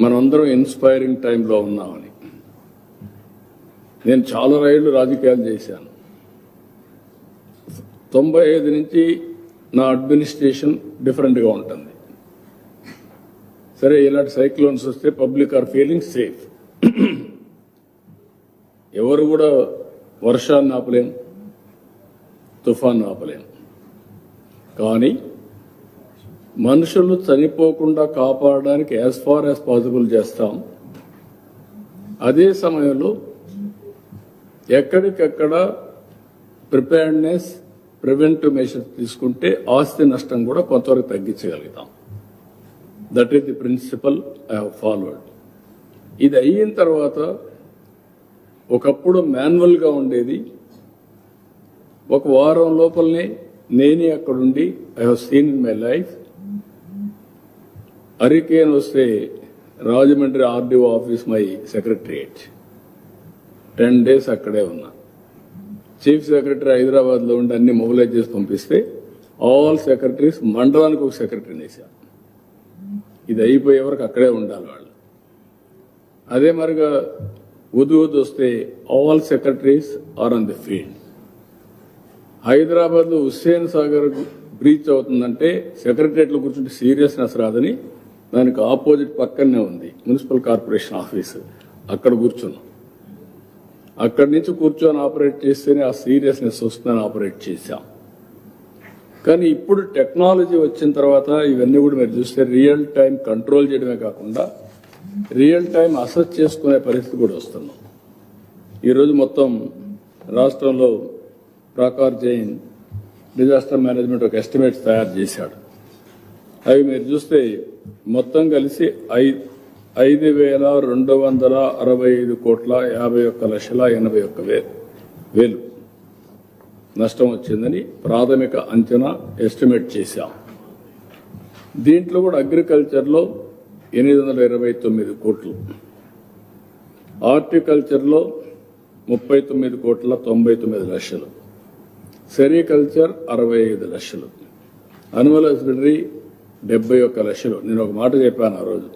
మనమందరం ఇన్స్పైరింగ్ టైంలో ఉన్నామని. నేను చాలా రైళ్ళు రాజకీయాలు చేశాను. తొంభై ఐదు నుంచి నా అడ్మినిస్ట్రేషన్ డిఫరెంట్గా ఉంటుంది. సరే ఇలాంటి సైక్లోన్స్ వస్తే పబ్లిక్ ఆర్ ఫీలింగ్ సేఫ్. ఎవరు కూడా వర్షాన్ని ఆపలేం తుఫాన్ ఆపలేం. కానీ మనుషులు చనిపోకుండా కాపాడడానికి యాజ్ ఫార్ యాజ్ పాసిబుల్ చేస్తాం. అదే సమయంలో ఎక్కడికెక్కడ ప్రిపేర్డ్నెస్ ప్రివెంటివ్ మెషర్స్ తీసుకుంటే ఆస్తి నష్టం కూడా కొంతవరకు తగ్గించగలుగుతాం. That is the principle I have followed ఇది అయిన తర్వాత ఒకప్పుడు మాన్యువల్గా ఉండేది. ఒక వారం లోపలనే నేనే అక్కడుండి I have seen in my life hurricane వస్తే Rajahmundry RDO office my secretariat ten days అక్కడే ఉన్నా. చీఫ్ సెక్రటరీ హైదరాబాద్లో ఉండి అన్ని మొబిలైజ్ చేసి పంపిస్తే ఆల్ సెక్రటరీస్ మండలానికి ఒక సెక్రటరీని వేశారు ఇది అయిపోయే వరకు అక్కడే ఉండాలి వాళ్ళు. అదే మరిగా ఉదు ఉదు వస్తే all secretaries are on the field. హైదరాబాద్లో హుస్సేన్ సాగర్ బ్రీచ్ అవుతుందంటే సెక్రటరియట్లో కూర్చుంటే సీరియస్నెస్ రాదని దానికి ఆపోజిట్ పక్కనే ఉంది మున్సిపల్ కార్పొరేషన్ ఆఫీస్. అక్కడ కూర్చున్నాం. అక్కడి నుంచి కూర్చొని ఆపరేట్ చేస్తేనే ఆ సీరియస్నెస్ వస్తుందని ఆపరేట్ చేశాం. కానీ ఇప్పుడు టెక్నాలజీ వచ్చిన తర్వాత ఇవన్నీ కూడా మీరు చూస్తే రియల్ టైం కంట్రోల్ చేయడమే కాకుండా రియల్ టైం అసెస్ చేసుకునే పరిస్థితి కూడా వస్తున్నాం ఈరోజు మొత్తం రాష్ట్రంలో ప్రాకార్ జైన్ డిజాస్టర్ మేనేజ్మెంట్ ఒక ఎస్టిమేట్స్ తయారు చేశాడు. అవి మీరు చూస్తే మొత్తం కలిసి ఐదు ఐదు వేల రెండు వందల అరవై ఐదు కోట్ల యాభై ఒక్క లక్షల ఎనభై ఒక్క వే వేలు. నష్టం వచ్చిందని ప్రాథమిక అంచనా ఎస్టిమేట్ చేశాం. దీంట్లో కూడా అగ్రికల్చర్లో ఎనిమిది వందల ఇరవై తొమ్మిది కోట్లు. హార్టికల్చర్లో ముప్పై తొమ్మిది కోట్ల తొంభై తొమ్మిది లక్షలు. సెరికల్చర్ అరవై ఐదు లక్షలు. అనిమల్ హస్బెండరీ డెబ్బై ఒక్క లక్షలు. నేను ఒక మాట చెప్పాను ఆ రోజు.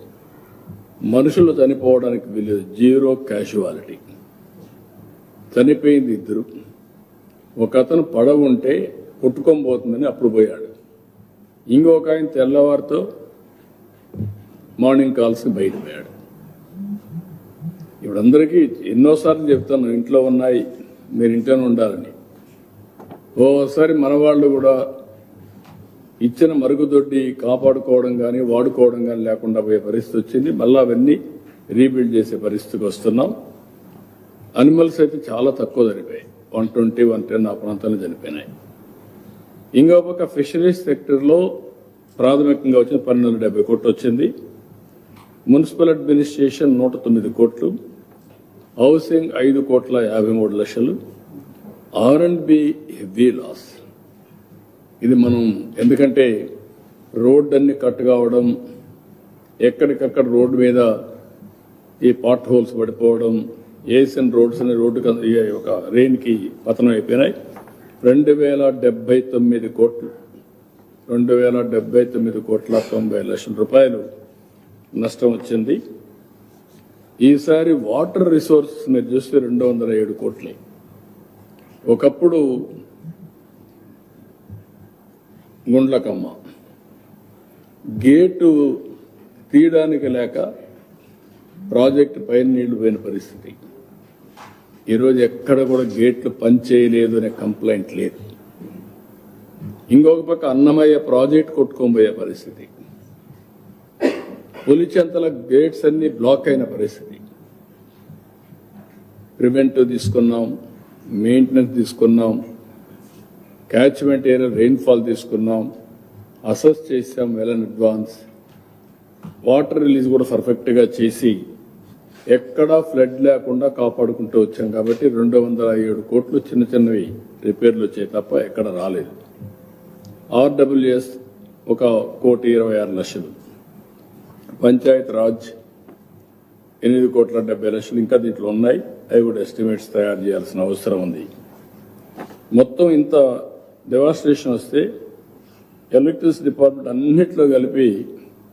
మనుషులు చనిపోవడానికి వీలేదు జీరో క్యాషువాలిటీ చనిపోయింది ఇద్దరు. ఒక అతను పడవ ఉంటే కొట్టుకొని పోతుందని అప్పుడు పోయాడు. ఇంకొక ఆయన తెల్లవారితో మార్నింగ్ కాల్స్కి బయటపోయాడు ఇప్పుడు అందరికీ ఎన్నోసార్లు చెప్తాను ఇంట్లో ఉన్నాయి మీరు ఇంట్లోనే ఉండాలని. ఓసారి మన వాళ్ళు కూడా ఇచ్చిన మరుగుదొడ్డి కాపాడుకోవడం కానీ వాడుకోవడం కానీ లేకుండా పోయే పరిస్థితి వచ్చింది. మళ్ళీ అవన్నీ రీబిల్డ్ చేసే పరిస్థితికి వస్తున్నాం. అనిమల్స్ అయితే చాలా తక్కువ చనిపోయాయి వన్ ట్వంటీ వన్ టెన్ ఆ ప్రాంతంలో చనిపోయినాయి. ఇంకో పక్క ఫిషరీస్ సెక్టర్లో ప్రాథమికంగా వచ్చిన పన్నెండు వందల డెబ్బై కోట్లు వచ్చింది. మున్సిపల్ అడ్మినిస్ట్రేషన్ నూట తొమ్మిది కోట్లు. హౌసింగ్ ఐదు కోట్ల యాభై మూడు లక్షలు. R and B heavy loss. ఇది మనం ఎందుకంటే రోడ్ అన్ని కట్ కావడం ఎక్కడికక్కడ రోడ్డు మీద ఈ పాట్ హోల్స్ పడిపోవడం ఏసియన్ రోడ్స్ అనే రోడ్డు ఒక రెయిన్కి పతనం అయిపోయినాయి. రెండు వేల డెబ్బై తొమ్మిది కోట్లు రెండు వేల డెబ్బై తొమ్మిది కోట్ల తొంభై లక్షల రూపాయలు నష్టం వచ్చింది. ఈసారి వాటర్ రిసోర్స్ మీరు చూస్తే రెండు వందల ఏడు కోట్లు. ఒకప్పుడు గుండ్లకమ్మ. గేటు తీయడానికి లేక ప్రాజెక్టు పైన నీళ్ళు పోయిన పరిస్థితి. ఈరోజు ఎక్కడ కూడా గేట్లు పనిచేయలేదు అనే కంప్లైంట్ లేదు. ఇంకొక పక్క అన్నమయ్య ప్రాజెక్ట్ కొట్టుకోబోయే పరిస్థితి. పులిచెంతల గేట్స్ అన్ని బ్లాక్ అయిన పరిస్థితి. ప్రివెంటివ్ తీసుకున్నాం మెయింటెనెన్స్ తీసుకున్నాం క్యాచ్మెంట్ ఏరియా రెయిన్ఫాల్ తీసుకున్నాం అసెస్ చేసాం well and advance water release కూడా పర్ఫెక్ట్గా చేసి ఎక్కడా ఫ్లడ్ లేకుండా కాపాడుకుంటూ వచ్చాం కాబట్టి రెండు వందల ఏడు కోట్లు చిన్న చిన్నవి రిపేర్లు వచ్చాయి తప్ప ఎక్కడ రాలేదు. ఆర్డబ్ల్యూఎస్ ఒక కోటి ఇరవై ఆరు లక్షలు. పంచాయత్ రాజ్ ఎనిమిది కోట్ల డెబ్బై లక్షలు ఇంకా దీంట్లో ఉన్నాయి. అవి కూడా ఎస్టిమేట్స్ తయారు చేయాల్సిన అవసరం ఉంది. మొత్తం ఇంత డెవాస్ట్రేషన్ వస్తే ఎలక్ట్రిసిటీ డిపార్ట్మెంట్ అన్నిట్లో కలిపి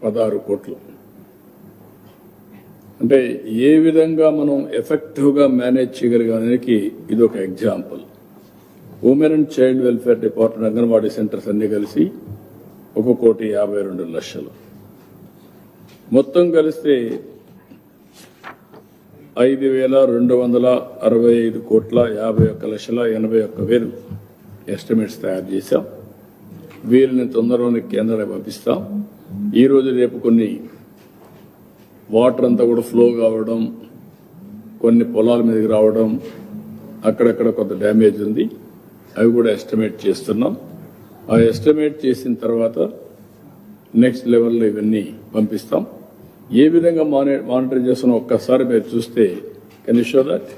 పదహారు కోట్లు. అంటే ఏ విధంగా మనం ఎఫెక్టివ్గా మేనేజ్ చేయగలిగానికి ఇది ఒక example women and child welfare department anganwadi centres అన్ని కలిసి ఒక కోటి యాభై రెండు లక్షలు. మొత్తం కలిస్తే ఐదు వేల రెండు వందల అరవై ఐదు కోట్ల యాభై ఒక్క లక్షల ఎనభై ఒక్క వేలు. ఎస్టిమేట్స్ తయారు చేశాం. వీరిని తొందరలోనే కేంద్రానికి పంపిస్తాం. ఈరోజు రేపు కొన్ని వాటర్ అంతా కూడా ఫ్లో కావడం కొన్ని పొలాల మీదకి రావడం అక్కడక్కడ కొంత డ్యామేజ్ ఉంది. అవి కూడా ఎస్టిమేట్ చేస్తున్నాం. ఆ ఎస్టిమేట్ చేసిన తర్వాత నెక్స్ట్ లెవెల్లో ఇవన్నీ పంపిస్తాం. ఏ విధంగా మానిటర్ చేస్తున్నా? ఒక్కసారి మీరు చూస్తే కెన్ షో దట్?